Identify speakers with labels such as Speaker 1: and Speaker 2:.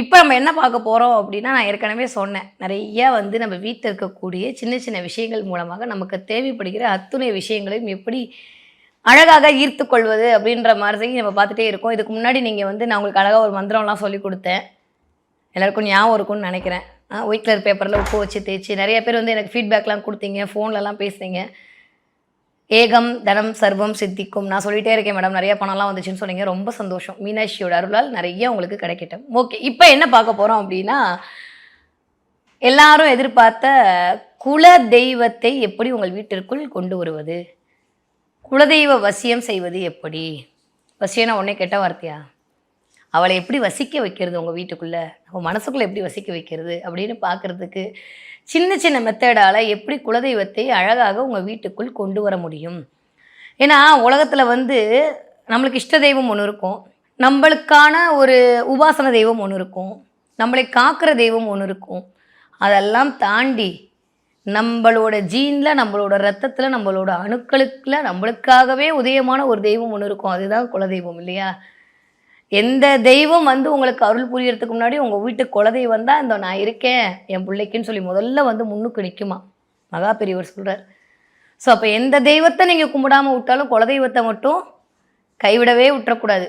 Speaker 1: இப்போ நம்ம என்ன பார்க்க போகிறோம் அப்படின்னா நான் ஏற்கனவே சொன்னேன். நிறைய வந்து நம்ம வீட்டில் இருக்கக்கூடிய சின்ன சின்ன விஷயங்கள் மூலமாக நமக்கு தேவைப்படுகிற அத்துணை விஷயங்களையும் எப்படி அழகாக ஈர்த்து கொள்வது அப்படின்ற மாதிரி நம்ம பார்த்துட்டே இருக்கோம். இதுக்கு முன்னாடி நீங்கள் வந்து நான் உங்களுக்கு அழகாக ஒரு மந்திரம்லாம் சொல்லி கொடுத்தேன். எல்லாருக்கும் ஞாபகம் இருக்கும்னு நினைக்கிறேன். ஒயிட் கலர் பேப்பரில் உப்பு வச்சு தேய்ச்சி நிறைய பேர் வந்து எனக்கு ஃபீட்பேக்லாம் கொடுத்தீங்க ஃபோன்லலாம் பேசுனீங்க. ஏகம் தனம் சர்வம் சித்திக்கும். நான் சொல்லிட்டே இருக்கேன் மேடம். நிறைய பணம்லாம் வந்துச்சுன்னு சொன்னீங்க. ரொம்ப சந்தோஷம். மீனாட்சியோட அருளால் நிறைய உங்களுக்கு கிடைக்கட்டும். ஓகே இப்போ என்ன பார்க்க போகிறோம் அப்படின்னா எல்லாரும் எதிர்பார்த்த குல தெய்வத்தை எப்படி உங்கள் வீட்டிற்குள் கொண்டு வருவது? குலதெய்வ வசியம் செய்வது எப்படி? வசியம்னா உடனே கெட்ட வார்த்தையா? அவளை எப்படி வசிக்க வைக்கிறது உங்கள் வீட்டுக்குள்ளே? நம்ம மனசுக்குள்ளே எப்படி வசிக்க வைக்கிறது? அப்படின்னு பார்க்குறதுக்கு சின்ன சின்ன மெத்தடால் எப்படி குலதெய்வத்தை அழகாக உங்கள் வீட்டுக்குள் கொண்டு வர முடியும்? ஏன்னா உலகத்தில் வந்து நம்மளுக்கு இஷ்ட தெய்வம் ஒன்று இருக்கும். நம்மளுக்கான ஒரு உபாசன தெய்வம் ஒன்று இருக்கும். நம்மளை காக்கிற தெய்வம் ஒன்று இருக்கும். அதெல்லாம் தாண்டி நம்மளோட ஜீனில் நம்மளோட ரத்தத்தில் நம்மளோட அணுக்களுக்குள்ள நம்மளுக்காகவே உதயமான ஒரு தெய்வம் ஒன்று இருக்கும். அதுதான் குலதெய்வம் இல்லையா? எந்த தெய்வம் வந்து உங்களுக்கு அருள் புரியறதுக்கு முன்னாடி உங்கள் வீட்டு குலதெய்வம் தான் இந்த நான் இருக்கேன். என் பிள்ளைக்குன்னு சொல்லி முதல்ல வந்து முன்னுக்கு நிற்குமா மகா பெரியவர் சொல்கிறார் ஸோ அப்போ எந்த தெய்வத்தை நீங்கள் கும்பிடாமல் விட்டாலும் குலதெய்வத்தை மட்டும் கைவிடவே விட்டுறக்கூடாது.